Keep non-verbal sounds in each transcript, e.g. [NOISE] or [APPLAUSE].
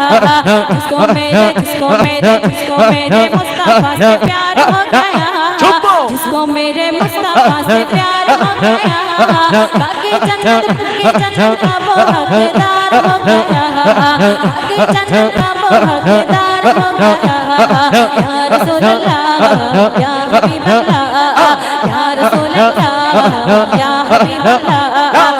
जिसको मेरे जिसको मेरे जिसको मेरे मुस्तफा से प्यार हो गया जिसको मेरे मुस्तफा से प्यार हो गया बाकी जन्नत बाकी जन्नत का वो हकदार हो गया बाकी जन्नत का वो हकदार हो गया या रसूल अल्लाह या हबीब अल्लाह या रसूल अल्लाह या हबीब अल्लाह दिल की गहरा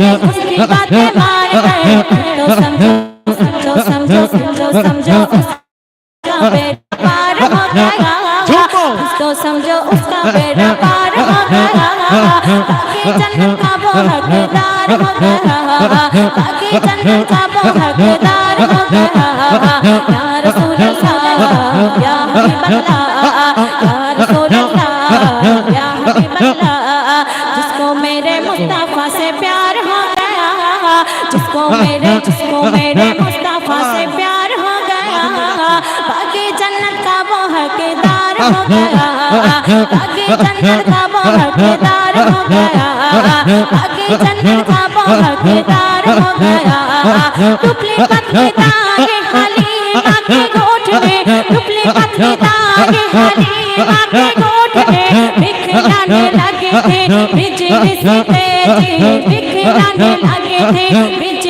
उसकी बातें मान कर तो समझो समझो समझो समझो समझो उसका बेड़ा पार हो गया तो समझो उसका बेड़ा पार हो गया बाकी जन्नत का वो हकदार हो गया बाकी जन्नत का वो हकदार हो गया या रसूल अल्लाह या हबीब अल्लाह या रसूल अल्लाह या हबीब अल्लाह मेरे [LAUGHS] जिसको मेरे मुस्तफ़ा से प्यार हो गया। बाकी जन्नत का वो हकदार हो गया। बाकी जन्नत का वो हकदार हो गया। बाकी जन्नत का वो हकदार हो गया। टुकली पतली तागे खाली आके गोठ में टुकली पतली तागे खाली आके गोठ में बिखराने लगे थे बिजली से तेज़ी। बिखराने लगे थे बिजली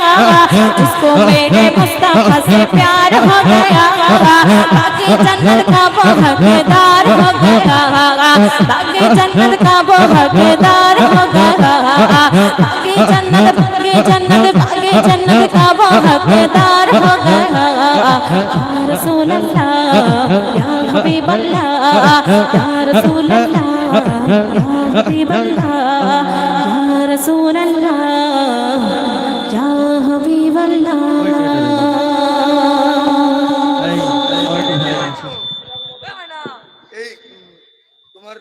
जिसको मेरे मुस्तफा से प्यार हो गया बाकी जन्नत का वो हकदार हो गया बाकी जन्नत का वो हकदार हो गया बाकी जन्नत बाकी जन्नत बाकी जन्नत का वो हकदार हो गया या रसूल अल्लाह या हबीब अल्लाह या रसूल अल्लाह या हबीब अल्लाह या रसूल अल्लाह या हबीब अल्लाह এই তোমার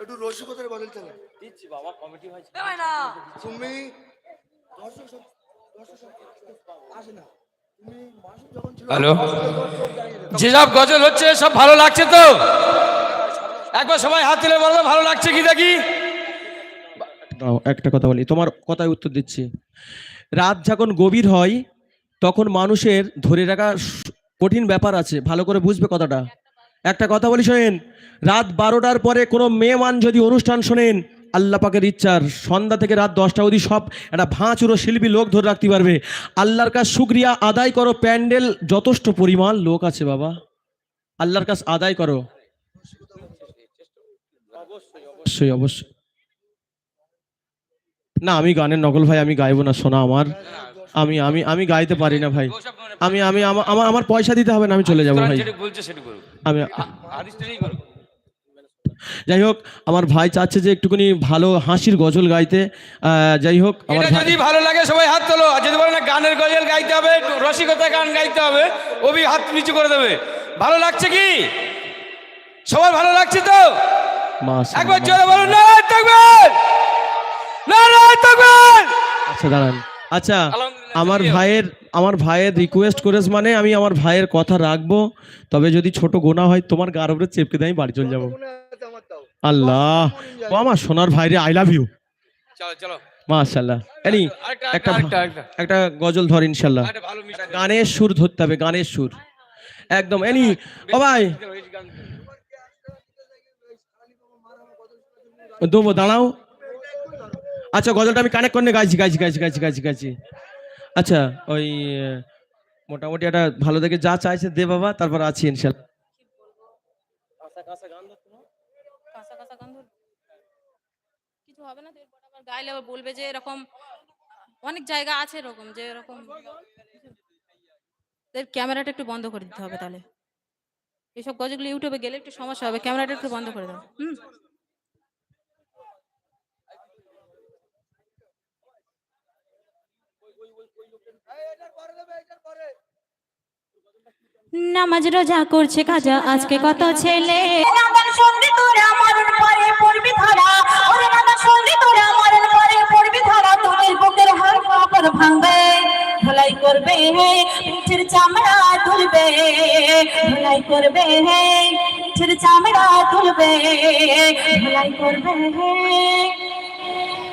একটু রসিকতার বদল চলে দিচ্ছি বাবা কমিটি হয়েছে তুমি দর্শক সব দর্শক সব আসে না। তুমি মাসুদ যখন ছিল হ্যালো। যেসব গজল হচ্ছে সব ভালো লাগছে তো? একবার সবাই হাত তুলে বলো ভালো লাগছে কি দেখি? একটা কথা বলি। তোমার কথায় উত্তর দিচ্ছি। রাত যখন গভীর হয়, তখন মানুষের ধরে রাখা কঠিন ব্যাপার আছে। ভালো করে বুঝবে কথাটা। একটা কথা বলি শোনেন, রাত বারোটার পরে কোনো মেয়ে মান যদি অনুষ্ঠান শোনেন, আল্লাহ পাকের ইচ্ছার সন্ধ্যা থেকে রাত দশটা অবধি সব একটা ভাঁচুরো শিল্পী লোক ধরে রাখতে পারবে। আল্লাহর কাছ শুক্রিয়া আদায় করো, প্যান্ডেল যথেষ্ট পরিমাণ লোক আছে বাবা। আল্লাহর কাছ আদায় করো। অবশ্যই অবশ্যই। না আমি গানের নকল ভাই আমি গাইবো না শোনা আমার। আমি আমি আমি গাইতে পারি না ভাই। আমি আমি আমা- আমার আমার পয়সা দিতে হবে না আমি চলে যাব ভাই। আমি যাই হোক আমার ভাই চাচ্ছে যে একটুখানি ভালো হাসির গজল গাইতে। যাই হোক আমার যদি ভালো লাগে সবাই হাত তোলো। আর যদি বলে না গানের গজল গাইতে হবে রসিকতা গান গাইতে হবে ওবি হাত নিচু করে দেবে। ভালো লাগছে কি? সবার ভালো লাগছে তো? একবার জোরে বলুন থাকবেন থাকবেন! আচ্ছা দাঁড়ান। আচ্ছা আমার ভাইয়ের আমার ভাইয়ের রিকোয়েস্ট করেছ মানে আমি আমার ভাইয়ের কথা রাখব তবে যদি ছোট গোনা হয় তোমার গার উপরে চেপকে দিয়ে আমি বাড়ি চলে যাব। আল্লাহ। ও আমার সোনার ভাইরে আই লাভ ইউ চলো চলো। মাশাআল্লাহ। এনি একটা একটা গজল ধর ইনশাল্লাহ গানের সুর ধরতে হবে গানের সুর। একদম এনি ও ভাই। দেবো দাঁড়াও। আচ্ছা গজলটা আমি কানেক্ট করে গাইছি গাইছি গাইছি গাইছি গাইছি গাইছি। আচ্ছা ওই মোটামুটি একটা ভালো দেখে যা চাইছে দে বাবা তারপর আছি ইনশাল্লাহ। কিছু হবে না গাইলে আবার বলবে যে এরকম অনেক জায়গা আছে এরকম যে এরকম এর ক্যামেরাটা একটু বন্ধ করে দিতে হবে তাহলে। এইসব গজগুলো ইউটিউবে গেলে একটু সমস্যা হবে ক্যামেরাটা একটু বন্ধ করে দাও। হুম? নামাজ রোজা করছে কাজা আজকে কত ছেলে? ভাঙবে ভলাই করবে হে পিঠের চামড়া তুলবে ভলাই করবে হে পিঠের চামড়া তুলবে ভলাই করবে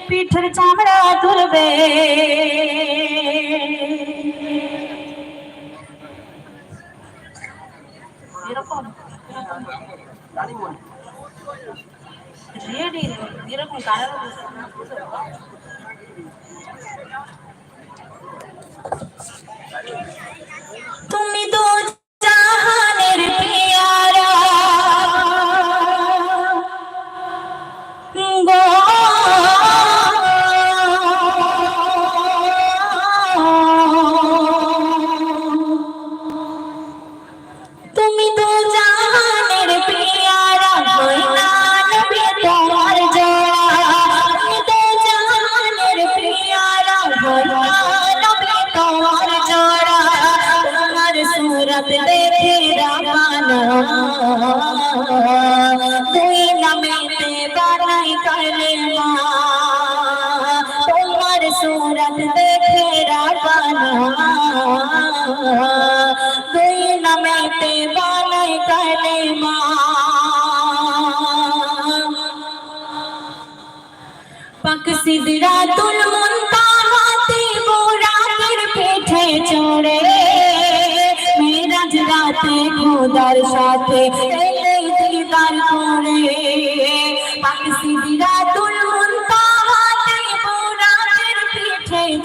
পিঠের চামড়া তুলবে রেডি এরকম গানের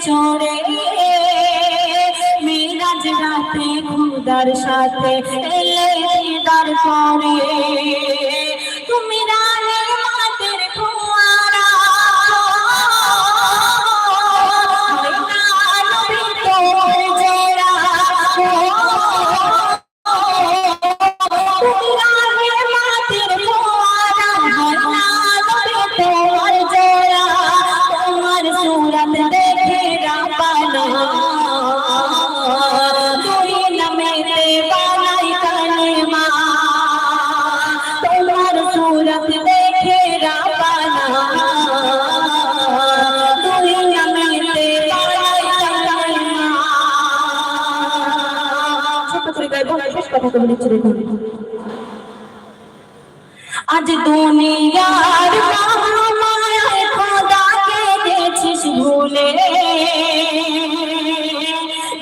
চড়ে মিরাজ রাতে খুদার সাথে এলে দিদার করে কথা বলে আজ দুনিয়ার মায়ায় খোদাকে গেছিস ভুলে।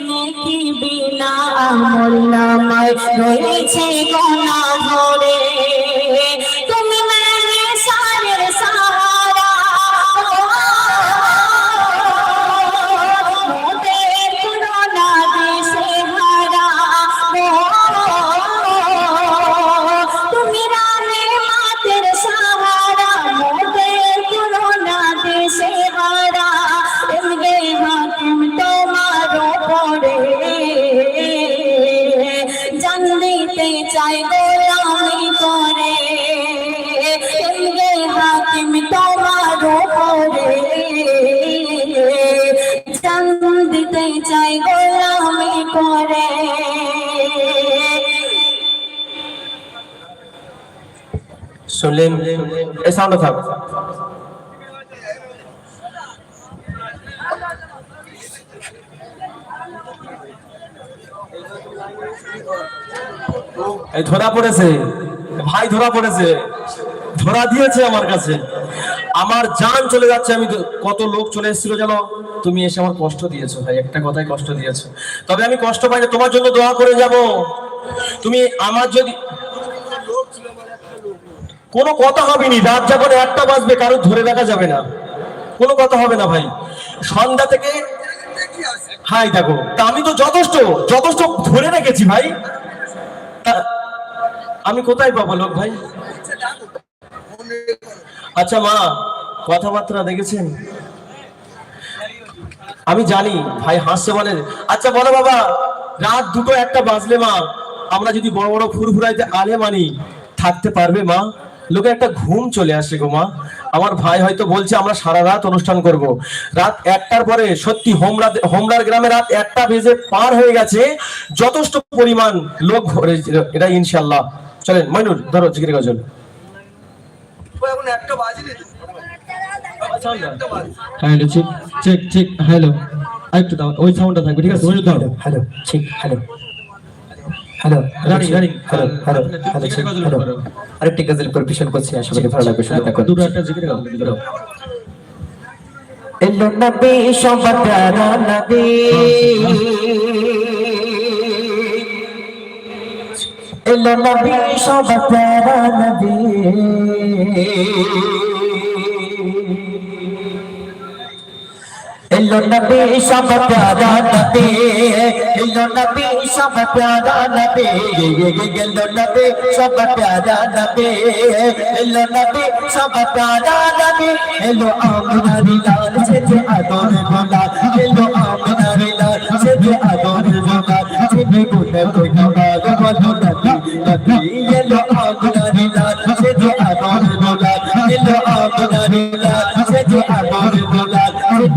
নেকি বিনা আমল নামায় রয়েছে গোনা ধরে। গোলামি করে শুনলেন এই থাক। ধরা পড়েছে। ভাই ধরা পড়েছে। ধরা দিয়েছে আমার কাছে। আমার জান চলে যাচ্ছে, আমি কত লোক চলে এসেছিল জানো? তুমি এসে আমার কষ্ট দিয়েছ ভাই, একটা কথাই কষ্ট দিয়েছ। তবে আমি কষ্ট পাই না, তোমার জন্য দোয়া করে যাব। তুমি আমার যদি কোনো কথা হবে নি, রাত যখন একটা বাজবে, কারও ধরে রাখা যাবে না। কোনো কথা হবে না ভাই। সন্ধ্যা থেকে হাই, দেখো, তা আমি তো যথেষ্ট যথেষ্ট ধরে রেখেছি ভাই। আমি কোথায় পাবো লোক ভাই? আচ্ছা মা, কথাবার্তা দেখেছেন? আমি জানি, ভাই হাসছে বলে আচ্ছা বলো বাবা, রাত দুটো একটা বাজলে মা, আমরা যদি বড় বড় ফুরফুরাইতে আলে মানি, থাকতে পারবে মা? লোকে একটা ঘুম চলে আসে গো মা। আমার ভাই হয়তো বলছে, আমরা সারা রাত অনুষ্ঠান করব। রাত একটার পরে, সত্যি হোমরা, হোমরার গ্রামে রাত একটা বেজে পার হয়ে গেছে। যথেষ্ট পরিমাণ লোক ভরে এটা ইনশাল্লাহ চলেন মইনুর ধরো, জিকির গজল এখন একটা বাজেনি তো। একটা বাজে। Hello check check check hello. একটু দাও ওই সাউন্ডটা থাকবে ঠিক আছে? ওই দাও। হ্যালো ঠিক hello. Hello running running hello hello. Hello ঠিক হ্যালো। আরেকটি গজল পরিবেশন করছি আশা করি ভালো লাগবে শুনে দেখো দুটো একটা জিকির গজল এলো নবী নবী। এলো इलो नबी सब प्यारा नबी इलो नबी सब प्यारा नबी इलो नबी सब प्यारा नबी इलो नबी सब प्यारा नबी इलो आमना रिलाल से जे आदोर बोला इलो आमना रिलाल से जे आदोर बोला से भी गुने कोई नबाग बोलो नबी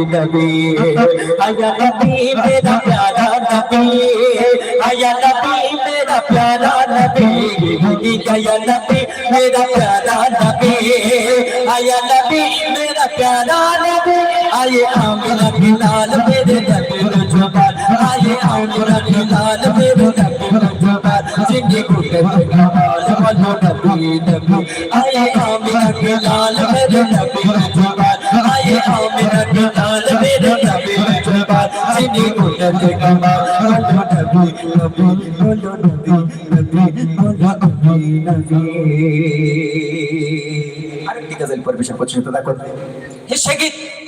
नबी नबी आया नबी मेरा प्यारा नबी आया नबी मेरा प्यारा नबी आया नबी मेरा प्यारा नबी आया नबी मेरा प्यारा नबी आए आमिना बिलाल मेरे नबी जुबान आए आमिना बिलाल मेरे नबी जुबान जिंदगी को कहते कमाल वालो नबी नबी आए आमिना बिलाल मेरे नबी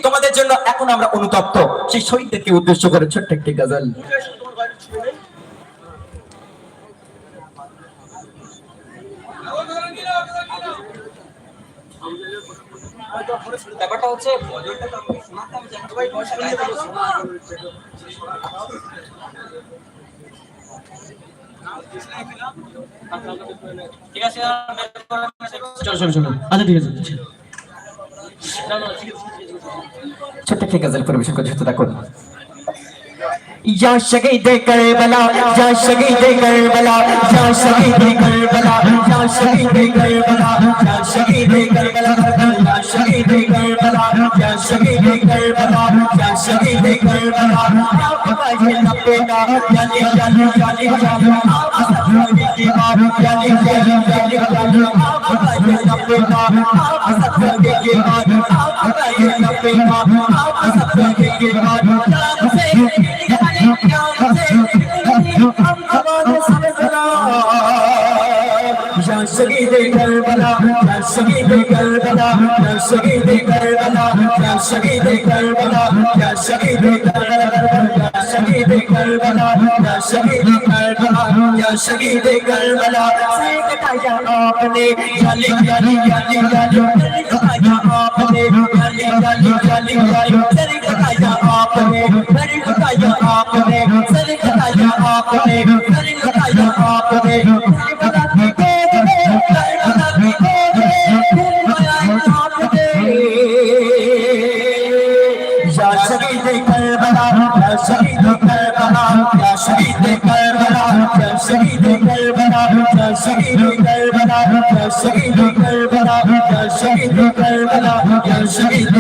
তোমাদের জন্য এখন আমরা অনুতপ্ত। সেই শহীদদেরকে উদ্দেশ্য করে ছোট্ট একটি গাজল। ব্যাপারটা হচ্ছে ঠিক আছে চলো চলো চলো আচ্ছা ঠিক আছে ছোট্ট একটি গজল পরিবেশন করছি তো দেখুন یا شہید کربلا یا شہید کربلا یا شہید کربلا یا شہید کربلا یا شہید کربلا शहीद करबला या शहीद करबला या शहीद करबला आप बाजे लपेटा यानी यानी यानी यानी आप सत्य की बात यानी यानी यानी यानी आप बाजे लपेटा आप सत्य की बात आप बाजे लपेटा आप सत्य की बात नाम से या शहीद करबला या शहीद करबला या शहीद करबला या शहीद करबला या शहीद करबला या शहीद करबला या शहीद करबला या शहीद करबला से कटाया आपने जाली जाली जाली जाली कटाया आपने जाली जाली जाली जाली कटाया आपने कटाया आपने सर कटाया आपने तेरी बताया आपने शहीद करबला या शहीद करबला या शहीद करबला या शहीद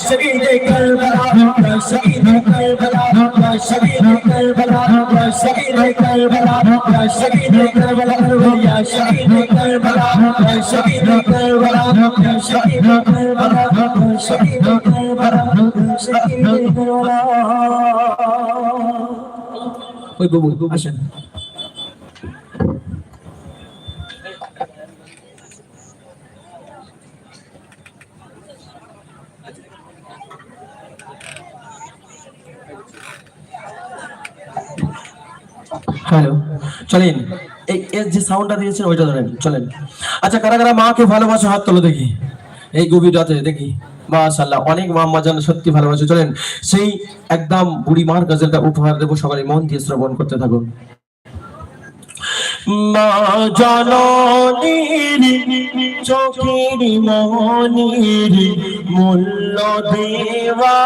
शहीद करबला शहीद करबला शहीद करबला शहीद करबला शहीद करबला या शहीद करबला शहीद करबला शहीद करबला शहीद करबला शहीद करबला ওই বাবু আসেন হ্যালো চলেন, এই যে সাউন্ডটা দিয়েছেন, ওইটা ধরেন, চলেন। আচ্ছা কারা কারা মাকে ভালোবাসো, হাত তোলো দেখি। এই গভীর রাতে দেখি। মাশাল্লাহ অনেক মা আম্মা জান সত্যি ভালোবাসে। চলেন, সেই একদম বুড়ি মার গজলটা উপহার দেবো সকালে মন দিয়ে শ্রবণ করতে থাকুন। মা জননীর চোখের মনির মূল্য দেওয়া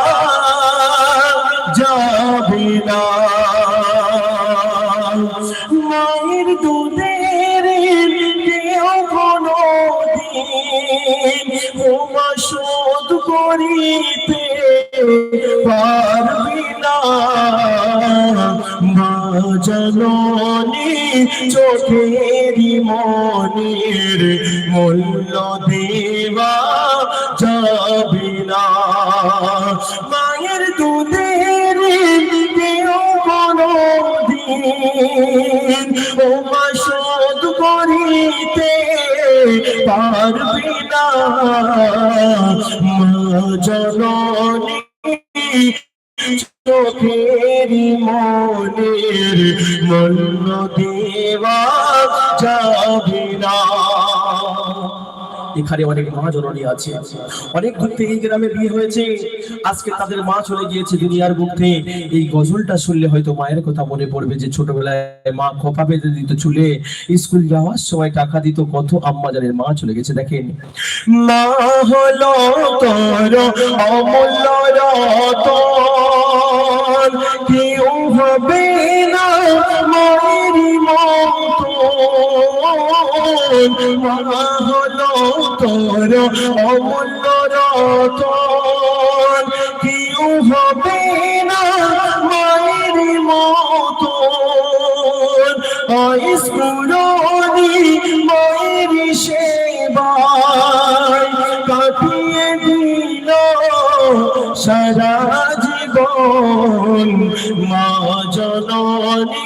ক্ষমা শোধ করিতে পারবি না। চোখেরি মনির মূল্য দেবা যাবি না। মা এখানে অনেক মা জননী আছে। অনেক দূর থেকে এই গ্রামে বিয়ে হয়েছে। আজকে তাদের মা চলে গিয়েছে দুনিয়ার বুকে এই গজলটা শুনলে হয়তো মায়ের কথা মনে পড়বে যে ছোটবেলায় মা খোপা বেঁধে দিত চুলে। স্কুল যাওয়ার সময় টাকা দিত, কত আম্মা জানের মা চলে গেছে, দেখেন। মা হলো কেউ হবে না মতন মা হলো তোর অমূল্য রতন। কেউ হবে না মায়েরই মতন। স্মরণী মায়েরই সেবায় কাটিয়ে দিল সারা জীবন। মা জননী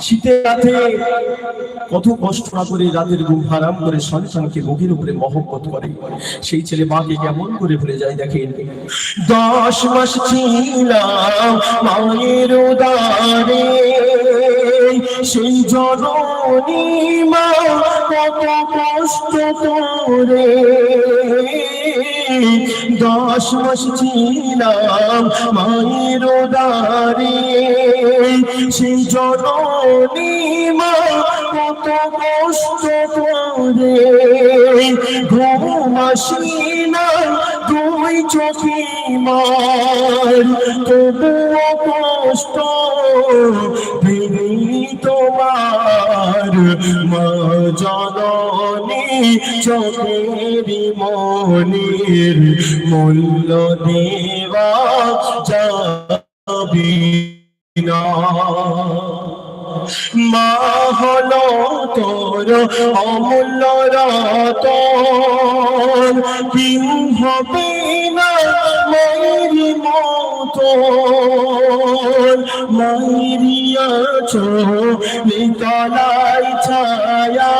শীতের রাতে কত কষ্ট না করে রাতের ঘুম হারাম করে সন্তানকে বুকের উপরে মহব্বত করে সেই ছেলে মাকে কেমন করে ভুলে যায় দেখেন দশ মাস ছিলাম মায়ের উদারে সেই জননী মা কত কষ্ট করে দশ মাস ছিলাম মায়ের উদারে সেই জননী মা, কত কষ্ট করে। ঘুম আসি না, দুই চোখে মার। তবুও কষ্ট তোমার মা জননী চোখের মনির মূল্য দেওয়া যাবে। না। মা হলো তোর অমূল্য রতন। কি হবে না মায়ের মাইরিয়া ছো নিতলাই ছায়া।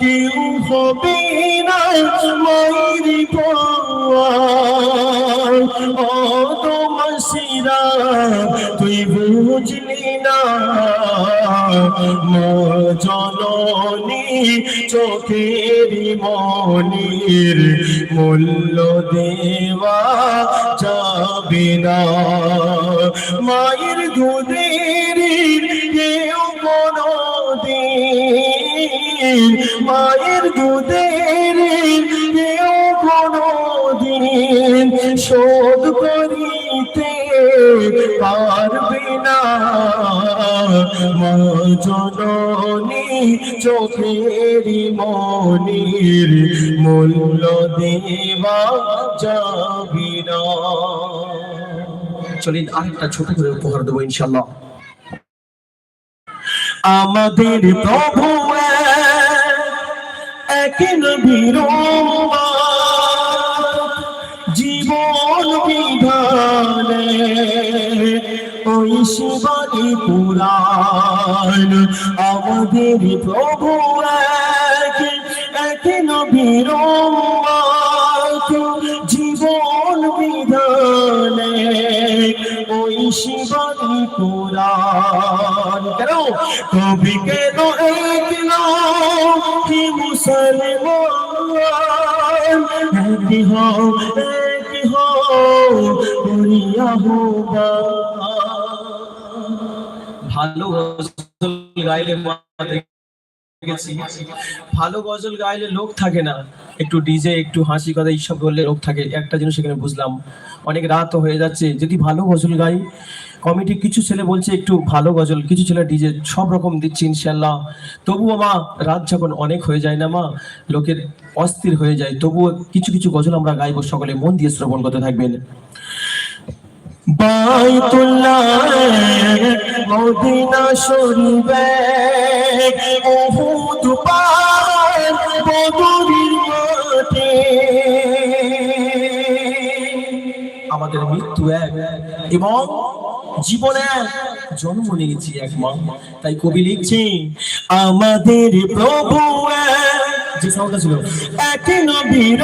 কেউ হবে না মাইরি পাওয়া সিরা তুই বুঝলি না। জননী চোখের মনির মূল্য দেওয়া যাবে না। মায়ের দুধের কেউ কোনো দিন মায়ের দুধের জননী, চোখের মনির মূল্য দেওয়া যাবি না। আরেকটা ছোট করে উপহার দেবো ইনশাল্লাহ আমাদের প্রভু এক নবীর শিবানী পুরাণ। আমাদের প্রভু এক এক নবীর জীবন বিধানে ওই শিবানী পুরাণ। কেন? কবি কেন এক কি মুসলমান একই হও একই হও করিয়া হবা। ভালো গজল গাইলে ভালো গজল গাইলে লোক থাকে না। একটু ডিজে একটু হাসি কথা এইসব করলে লোক থাকে। একটা জিনিস এখানে বুঝলাম। অনেক রাত হয়ে যাচ্ছে। যদি ভালো গজল গাই, কমিটি কিছু ছেলে বলছে একটু ভালো গজল, কিছু ছেলে ডিজে সব রকম দিচ্ছে ইনশাল্লাহ তবুও মা, রাত যখন অনেক হয়ে যায় না মা, লোকের অস্থির হয়ে যায়। তবুও কিছু কিছু গজল আমরা গাইবো। সকলে মন দিয়ে শ্রবণ করতে থাকবেন। বাইতুল্লাহ মদিনা আমাদের মৃত্যু এক, এবং জীবনে জন্ম নিয়েছি এক মা। তাই কবি লিখছে আমাদের প্রভু যে সাউন্ডটা ছিল, এক নবীর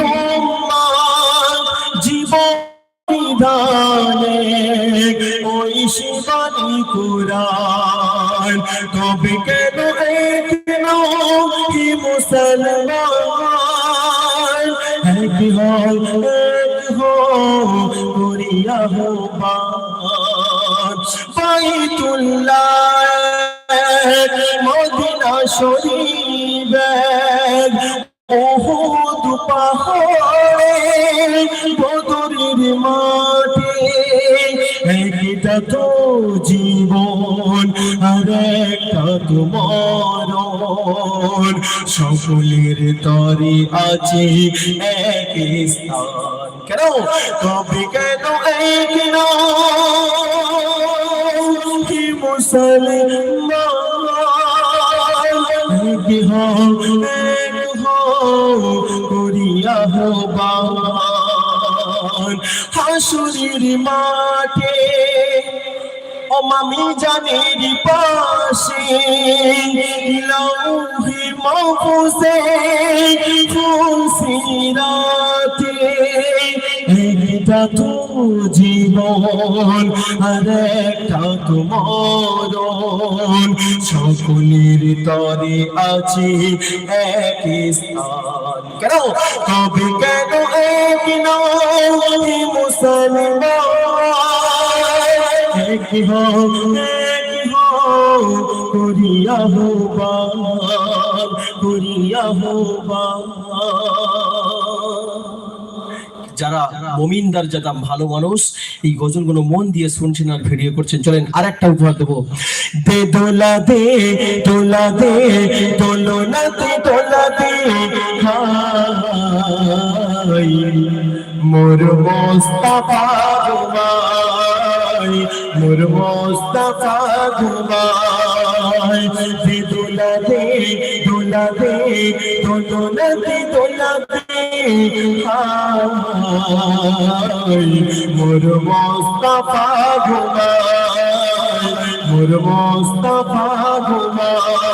বিধানে ওই শিবানী কুরান কবি কেন এক কি মুসলমান? এক হও এক হও, করিয়া হো মদিনা একটা তো জীবন, আর একটা তো মরণ। সকলের তরে আছে এক স্থান। কেন? কবে কেন এক কি মুসলমান? করিয়া হাসুরির মাঠে মামি জানের পাশে লৌহি মফুসে ফুসিরাতে তো জীবন, আর একটা তো সকলের তরে আছে এক স্থান। কেন? কবে কেন হও এক করিয়া হবান, করিয়া যারা মমিনদার যারা ভালো মানুষ, এই গজলগুলো মন দিয়ে শুনছেন আর ভিডিও করছেন, চলেন আর একটা উপহার দেবো। দে দোলা দে দোলা দে দোলনা দে দোলা দে মোর মোস্তাফা ঘুমাই মোর মোস্তফা ঘুমাই দে দোলা দে দোলা দে দোলা দে দোলা দে হাই মোর মোস্তফা ঘুমায় মোর মোস্তফা ঘুমায়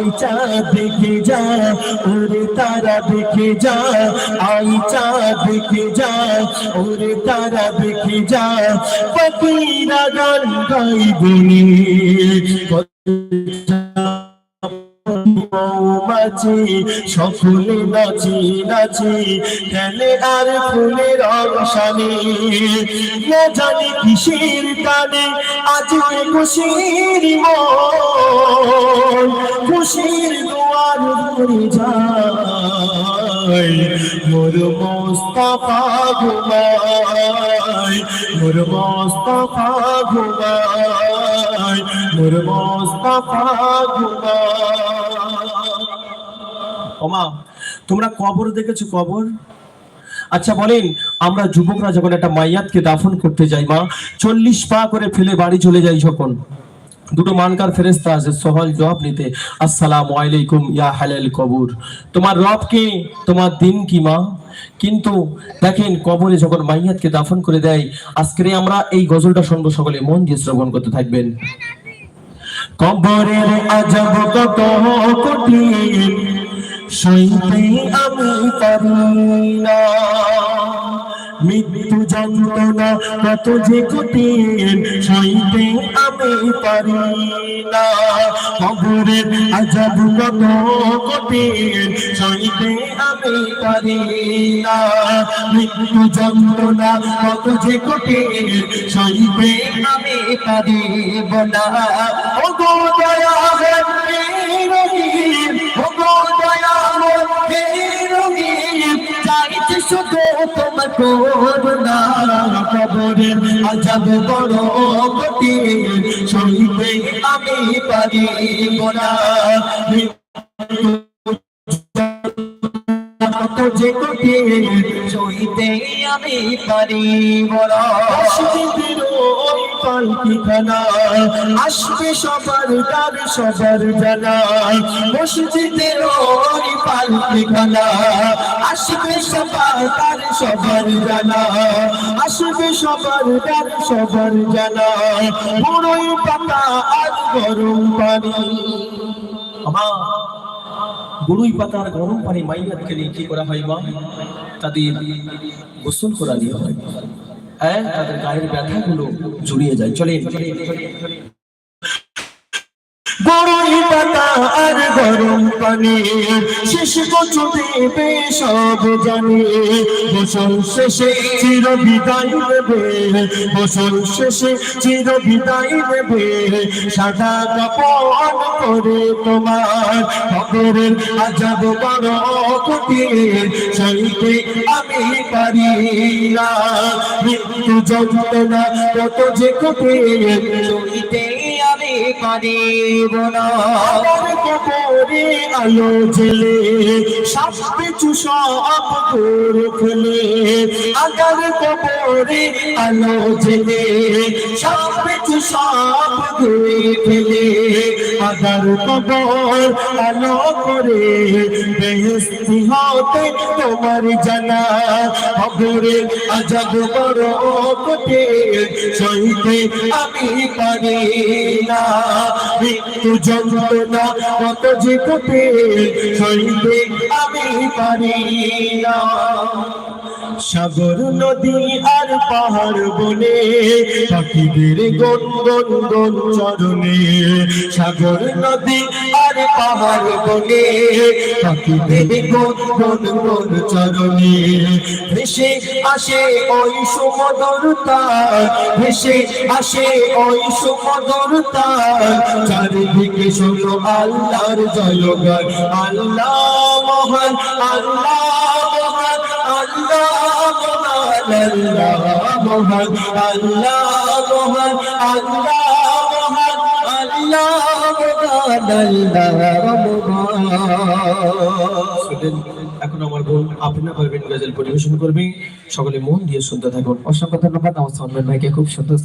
আই চা দেখে যা, ওরে তারা দেখে যা, আই চা দেখে যা, ওরে তারা দেখে যা পাখিরা গান গাইবনি মৌমাছি, সকলে নাচি নাচি, খেলে আর ফুলের অংশানি জানি কিসের টানে আজকে খুশির খুশির দুয়ার ধরে যায়। মোর মোস্তফা ঘুমায়, মোর মোস্তফা ঘুমায়, মোর মোস্তফা ঘুমায়। ওমা, তোমরা কবর দেখেছ, কবর? আচ্ছা বলেন, আমরা যুবকরা যখন একটা মাইয়াতকে দাফন করতে যাই, মা, চল্লিশ পা করে ফেলে বাড়ি চলে যাই যখন, দুটো মানকার ফেরেস্তা আছে সহল জবাব নিতে, আসসালাম আলাইকুম, ইয়া হালাল কবর। তোমার রব কে, তোমার দিন কি, মা? কিন্তু দেখেন, কবরে যখন মাইয়াতকে দাফন করে দেয় আজকে আমরা এই গজলটা শুনব সকলে, মন দিয়ে শ্রবণ করতে থাকবেন। কবরের আজব কত কঠিন সইতে আমি পারি না। মৃত্যু যন্ত্রণা কত যে কঠিন, সইতে আমি পারি না। কবরের আজব কত কঠিন, সইতে আমি পারি না। মৃত্যু যন্ত্রণা কত যে কঠিন, সইতে আমি পারি না। ও গো দয়া হে রহিম ও গো শুধু তোমার করুণা কবরের আজাব বড় কঠিন সইতে আমি পারি না যে কঠিন সইতে আমি বলা পালকিখানা আসবে সবার তার সবার জানা। মসজিদের ওই পালকিখানা আসবে সবার সবার জানা। আসবে সবার তার সবার জানা। বড়ই পাতা আর গরম পানি। আমার গরুই পাতার গরম পানি মাইয়াত খেলে কি করা হয় মা? তাদের গোসল করা দিয়ে হয়। হ্যাঁ তাদের গায়ের ব্যথাগুলো জড়িয়ে যায়। চলে আর গরম পানি, শেষ জানি। শেষে চির বিদায় দেবে বসল শেষে চির বিদায় দেবে সাদা কাপড় করে তোমার খবরের আজাব বড় পারি না মৃত্যু যন্ত্রণা কত যে কঠিন সইতে করিব না পরে আলো জেলে সব কিছু সব দূর খুলে। আগার কপরে আলো জেলে সব কিছু সব ধুয়ে ফেলে। আগার কবর আলো করে বেহস্তি হতে তোমার জানা। খবরে আজাদ বড় কোটে সহিতে আমি পারি না। মৃত্যু যন্ত্রণা কত যে কোটে সইতে আমি পারি না। সাগর, নদী আর পাহাড় বনে, পাখিদের গন গন গন চরণে। সাগর, নদী আর পাহাড় বনে, পাখিদের গন গন গন চরণে। ভেসে আসে ওই সুমধুরতা ভেসে আসে ওই সুমধুরতা চারিদিকে শোনো আল্লাহর জয়গান, আল্লাহ মহান, আল্লাহ আল্লাহ এখন আমার বোন আপনার পারবেন গজল পরিবেশন করবে। সকলে মন দিয়ে শুনতে থাকুন। অসংখ্য ধন্যবাদ। আমার সন্মান ভাইকে খুব সুন্দর